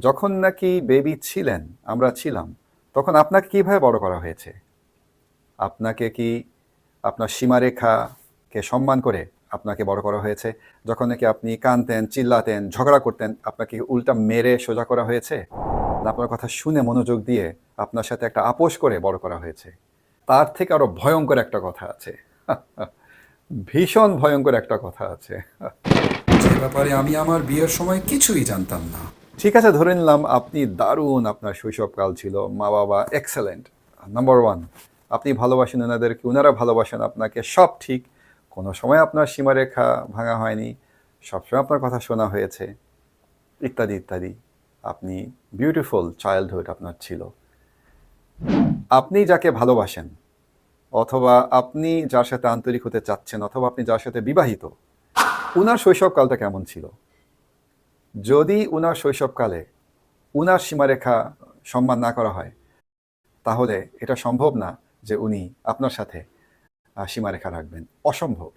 যখন নাকি বেবি ছিলেন, আমরা ছিলাম, তখন আপনাকে কীভাবে বড় করা হয়েছে? আপনাকে কি আপনার সীমারেখাকে সম্মান করে আপনাকে বড় করা হয়েছে? যখন নাকি আপনি কানতেন চিল্লাতেন, ঝগড়া করতেন, আপনাকে উল্টা মেরে সোজা করা হয়েছে? আপনার কথা শুনে মনোযোগ দিয়ে আপনার সাথে একটা আপোষ করে বড় করা হয়েছে। তার থেকে আরও ভয়ঙ্কর একটা কথা আছে। ভীষণ ভয়ঙ্কর একটা কথা আছে। ব্যাপারে আমি আমার বিয়ের সময় কিছুই জানতাম না। ঠিক আছে, ধরে নিলাম আপনি দারুণ আপনার শৈশবকাল ছিল। মা বাবা এক্সেলেন্ট নাম্বার ওয়ান আপনি ভালোবাসেন ওনাদেরকে ওনারা ভালোবাসেন আপনাকে, সব ঠিক। কোনো সময় আপনার সীমারেখা ভাঙা হয়নি। সবসময় আপনার কথা শোনা হয়েছে। ইত্যাদি ইত্যাদি। আপনি বিউটিফুল চাইল্ডহুড আপনার ছিল। আপনি যাকে ভালোবাসেন, অথবা আপনি যার সাথে আন্তরিক হতে চাচ্ছেন, অথবা আপনি যার সাথে বিবাহিত ওনার শৈশবকালটা কেমন ছিল? যদি উনার শৈশবকালে উনার সীমারেখা সম্মান না করা হয়, তাহলে এটা সম্ভব না যে উনি আপনার সাথে সীমারেখা রাখবেন। অসম্ভব।